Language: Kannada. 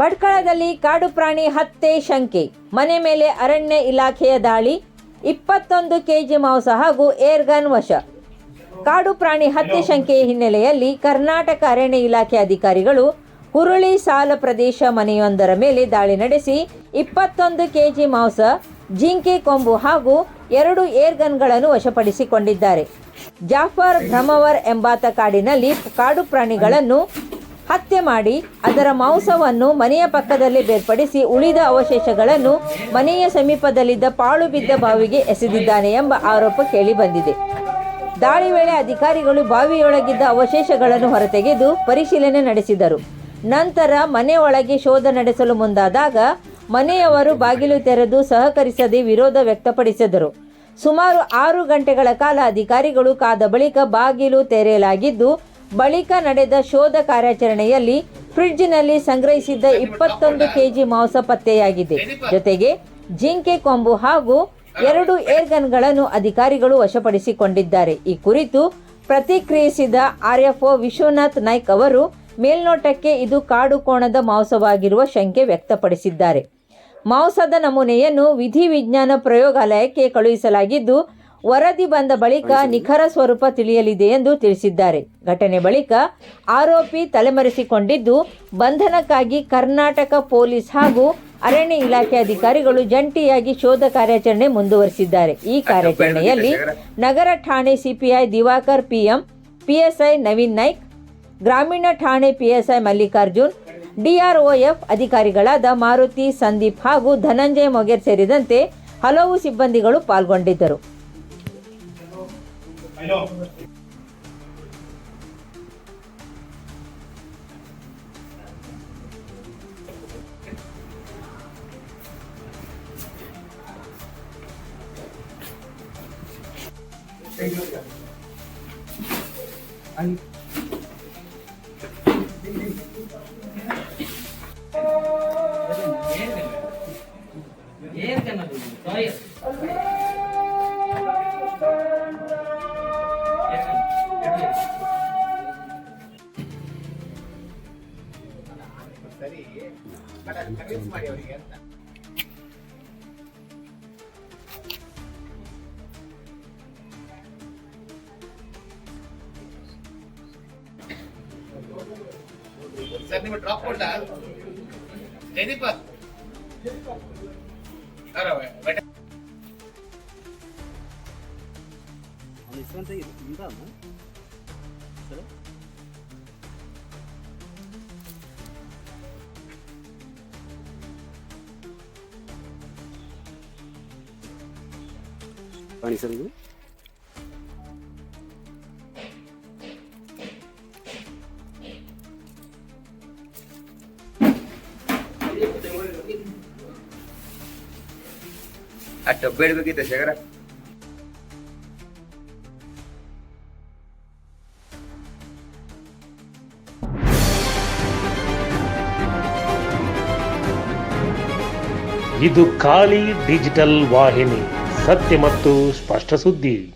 ಭಟ್ಕಳದಲ್ಲಿ ಕಾಡು ಪ್ರಾಣಿ ಹತ್ತೆ ಶಂಕೆ, ಮನೆ ಮೇಲೆ ಅರಣ್ಯ ಇಲಾಖೆಯ ದಾಳಿ, ಇಪ್ಪತ್ತೊಂದು ಕೆಜಿ ಮಾಂಸ ಹಾಗೂ ಏರ್ಗನ್ ವಶ. ಕಾಡು ಪ್ರಾಣಿ ಹತ್ಯೆ ಶಂಕೆಯ ಹಿನ್ನೆಲೆಯಲ್ಲಿ ಕರ್ನಾಟಕ ಅರಣ್ಯ ಇಲಾಖೆ ಅಧಿಕಾರಿಗಳು ಹುರುಳಿ ಸಾಲ ಪ್ರದೇಶ ಮನೆಯೊಂದರ ಮೇಲೆ ದಾಳಿ ನಡೆಸಿ ಇಪ್ಪತ್ತೊಂದು ಕೆಜಿ ಮಾಂಸ, ಜಿಂಕೆ ಕೊಂಬು ಹಾಗೂ ಎರಡು ಏರ್ಗನ್ಗಳನ್ನು ವಶಪಡಿಸಿಕೊಂಡಿದ್ದಾರೆ. ಜಾಫರ್ ಭ್ರಮವರ್ ಎಂಬಾತ ಕಾಡಿನಲ್ಲಿ ಕಾಡು ಪ್ರಾಣಿಗಳನ್ನು ಹತ್ಯೆ ಮಾಡಿ ಅದರ ಮಾಂಸವನ್ನು ಮನೆಯ ಪಕ್ಕದಲ್ಲಿ ಬೇರ್ಪಡಿಸಿ ಉಳಿದ ಅವಶೇಷಗಳನ್ನು ಮನೆಯ ಸಮೀಪದಲ್ಲಿದ್ದ ಪಾಳು ಬಿದ್ದ ಬಾವಿಗೆ ಎಸೆದಿದ್ದಾನೆ ಎಂಬ ಆರೋಪ ಕೇಳಿಬಂದಿದೆ ದಾಳಿ ವೇಳೆ ಅಧಿಕಾರಿಗಳು ಬಾವಿಯೊಳಗಿದ್ದ ಅವಶೇಷಗಳನ್ನು ಹೊರತೆಗೆದು ಪರಿಶೀಲನೆ ನಡೆಸಿದರು. ನಂತರ ಮನೆಯೊಳಗೆ ಶೋಧ ನಡೆಸಲು ಮುಂದಾದಾಗ ಮನೆಯವರು ಬಾಗಿಲು ತೆರೆದು ಸಹಕರಿಸದೆ ವಿರೋಧ ವ್ಯಕ್ತಪಡಿಸಿದರು. ಸುಮಾರು ಆರು ಗಂಟೆಗಳ ಕಾಲ ಅಧಿಕಾರಿಗಳು ಕಾದ ಬಳಿಕ ಬಾಗಿಲು ತೆರೆಯಲಾಗಿದ್ದು ಬಳಿಕ ನಡೆದ ಶೋಧ ಕಾರ್ಯಾಚರಣೆಯಲ್ಲಿ ಫ್ರಿಡ್ಜ್ನಲ್ಲಿ ಸಂಗ್ರಹಿಸಿದ್ದ ಇಪ್ಪತ್ತೊಂದು ಕೆಜಿ ಮಾಂಸ ಪತ್ತೆಯಾಗಿದೆ. ಜೊತೆಗೆ ಜಿಂಕೆ ಕೊಂಬು ಹಾಗೂ ಎರಡು ಏರ್ಗನ್ಗಳನ್ನು ಅಧಿಕಾರಿಗಳು ವಶಪಡಿಸಿಕೊಂಡಿದ್ದಾರೆ. ಈ ಕುರಿತು ಪ್ರತಿಕ್ರಿಯಿಸಿದ ಆರ್ಎಫ್ಒ ವಿಶ್ವನಾಥ್ ನಾಯ್ಕ್ ಅವರು, ಮೇಲ್ನೋಟಕ್ಕೆ ಇದು ಕಾಡು ಕೋಣದ ಮಾಂಸವಾಗಿರುವ ಶಂಕೆ ವ್ಯಕ್ತಪಡಿಸಿದ್ದಾರೆ. ಮಾಂಸದ ನಮೂನೆಯನ್ನು ವಿಧಿವಿಜ್ಞಾನ ಪ್ರಯೋಗಾಲಯಕ್ಕೆ ಕಳುಹಿಸಲಾಗಿದ್ದು ವರದಿ ಬಂದ ಬಳಿಕ ನಿಖರ ಸ್ವರೂಪ ತಿಳಿಯಲಿದೆ ಎಂದು ತಿಳಿಸಿದ್ದಾರೆ. ಘಟನೆ ಬಳಿಕ ಆರೋಪಿ ತಲೆಮರೆಸಿಕೊಂಡಿದ್ದು ಬಂಧನಕ್ಕಾಗಿ ಕರ್ನಾಟಕ ಪೊಲೀಸ್ ಹಾಗೂ ಅರಣ್ಯ ಇಲಾಖೆ ಅಧಿಕಾರಿಗಳು ಜಂಟಿಯಾಗಿ ಶೋಧ ಕಾರ್ಯಾಚರಣೆ ಮುಂದುವರಿಸಿದ್ದಾರೆ. ಈ ಕಾರ್ಯಾಚರಣೆಯಲ್ಲಿ ನಗರ ಠಾಣೆ CPI Divakar PM PSI Naveen Naik ಗ್ರಾಮೀಣ ಠಾಣೆ ಪಿಎಸ್ಐ ಮಲ್ಲಿಕಾರ್ಜುನ್ ಡಿಆರ್ಒಎಫ್ ಅಧಿಕಾರಿಗಳಾದ ಮಾರುತಿ ಸಂದೀಪ್ ಹಾಗೂ ಧನಂಜಯ ಮೊಗೇರ್ ಸೇರಿದಂತೆ ಹಲವು ಸಿಬ್ಬಂದಿಗಳು ಪಾಲ್ಗೊಂಡಿದ್ದರು. 哎呦哎个人阿姨嗯嗯爷爷的爷爷在那里可以 ಕನ್ವಿನ್ಸ್ ಮಾಡಿ ಅವರಿಗೆ ಅಂತ ಸರ್ ನಿಮ್ಮ ಡ್ರಾಪ್ ಕೊಟ್ಟ ಜಯದೀಪ ಸರ್ ಬಟ್ ಇಸ್ಕೊಂತ ಇಂದ ಸರ್. ಪಾಣಿ ಸರ್ ಇದು ಆ ಡಬ್ಬ ಹೇಳ್ಬೇಕಿತ್ತು ಶೇಖರ. ಇದು ಖಾಲಿ ಡಿಜಿಟಲ್ ವಾಹಿನಿ. ಸತ್ಯ ಮತ್ತು ಸ್ಪಷ್ಟ ಸುದ್ದಿ.